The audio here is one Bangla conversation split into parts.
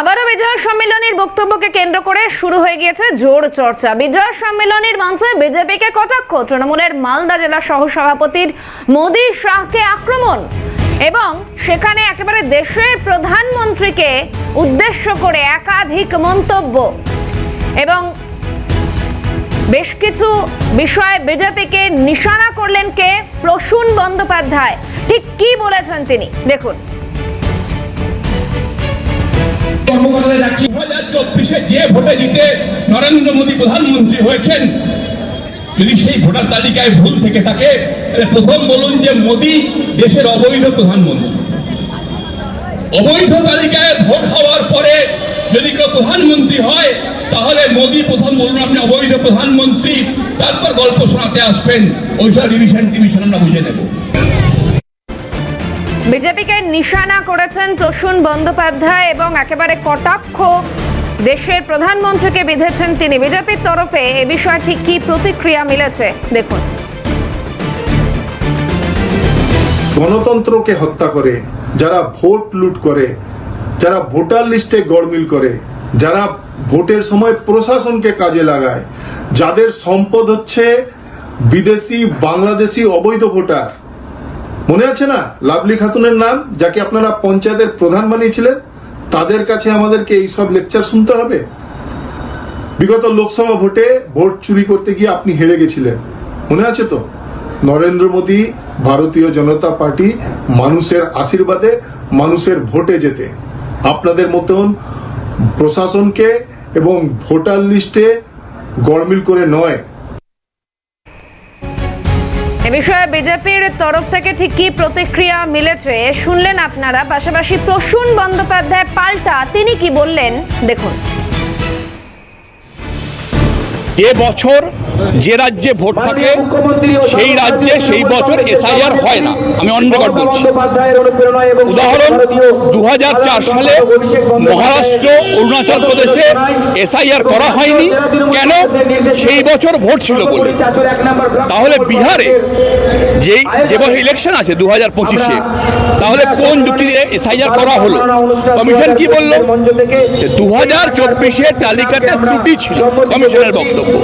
আবারও বিজয় সম্মেলনের বক্তব্যকে কেন্দ্র করে শুরু হয়ে গিয়েছে জোর চর্চা। বিজয় সম্মেলনের মঞ্চে বিজেপিকে কটাক্ষ? তৃণমূলের মালদা জেলা সহসভাপতির মোদী শাহকে আক্রমণ? এবং সেখানে একেবারে দেশের প্রধানমন্ত্রীকে উদ্দেশ্য করে একাধিক মন্তব্য। এবং বেশ কিছু বিষয়ে বিজেপিকে নিশানা করলেন কে? প্রসূন বন্দ্যোপাধ্যায়। ঠিক কি বলেছেন তিনি? দেখুন। চব্বিশে যে ভোটে জিতে নরেন্দ্র মোদী প্রধানমন্ত্রী হয়েছেন, যদি সেই ভোটার তালিকায় ভুল থেকে থাকে, তাহলে প্রথম বলুন যে মোদী দেশের অবৈধ প্রধানমন্ত্রী। অবৈধ তালিকায় ভোট হওয়ার পরে যদি কেউ প্রধানমন্ত্রী হয়, তাহলে মোদী প্রথম বলুন আপনি অবৈধ প্রধানমন্ত্রী, তারপর গল্প শোনাতে আসবেন। ওইসব রিভিশন টিভিশন আমরা বুঝে নেব। বিজেপিকে নিশানা করেছেন প্রসূন বন্দ্যোপাধ্যায় এবং একেবারে কটাক্ষ দেশের প্রধানমন্ত্রীকে বিধেছেন তিনি। বিজেপির তরফে এ বিষয়ে ঠিক কি প্রতিক্রিয়া মিলেছে? দেখুন। গণতন্ত্রকে হত্যা করে, যারা ভোট লুট করে, যারা ভোটার লিস্টে গড়মিল করে, যারা ভোটের সময় প্রশাসনকে কাজে লাগায়, যাদের সম্পদ হচ্ছে বিদেশি, বাংলাদেশি অবৈধ ভোটার। মনে আছে না? লাভলি খাতুনের নাম, যাকে আপনারা পঞ্চায়েতের প্রধান বানিয়েছিলেন? তাদের কাছে আমাদেরকে এইসব লেকচার শুনতে হবে। বিগত লোকসভা ভোটে ভোট চুরি করতে গিয়ে আপনি হেরে গেছিলেন। মনে আছে তো? নরেন্দ্র মোদী ভারতীয় জনতা পার্টি মানুষের আশীর্বাদে মানুষের ভোটে যেতে। আপনাদের মতন প্রশাসনকে এবং ভোটার লিস্টে গড়মিল করে নয় এ বিষয়ে বিজেপির তরফ থেকে ঠিক কি প্রতিক্রিয়া মিলেছে শুনলেন আপনারা। পাশাপাশি প্রসূন বন্দ্যোপাধ্যায় পাল্টা তিনি কি বললেন দেখুন। যে বছর যে রাজ্যে ভোট থাকে সেই রাজ্যে সেই বছর এসআইআর হয় না। আমি অন রেকর্ড বলছি। উদাহরণ দুহাজার চার সালে মহারাষ্ট্র অরুণাচল প্রদেশে এসআইআর করা হয়নি। কেন? সেই বছর ভোট ছিল বলে। তাহলে বিহারে যেই যে বছর ইলেকশন আছে দু হাজার পঁচিশে, তাহলে কোন যুক্তিতে এসআইআর করা হলো? কমিশন কি বলল? দু হাজার চব্বিশের তালিকাতে ত্রুটি ছিল কমিশনের বক্তব্য।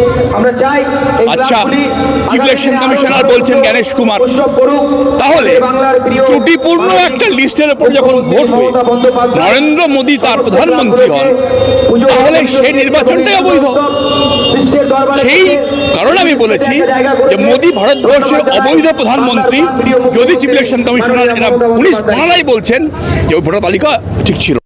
আচ্ছা চিফ ইলেকশন কমিশনার বলছেন জ্ঞানেশ কুমার। তাহলে ত্রুটিপূর্ণ একটা লিস্টের উপর যখন ভোট হয়ে নরেন্দ্র মোদী তার প্রধানমন্ত্রী হন, তাহলে সেই নির্বাচনটাই অবৈধ। সেই কারণে আমি বলেছি যে মোদী ভারতবর্ষের অবৈধ প্রধানমন্ত্রী যদি চিফ ইলেকশন কমিশনার এরা ওনারাই বলছেন যে ওই ভোটার তালিকা ঠিক ছিল।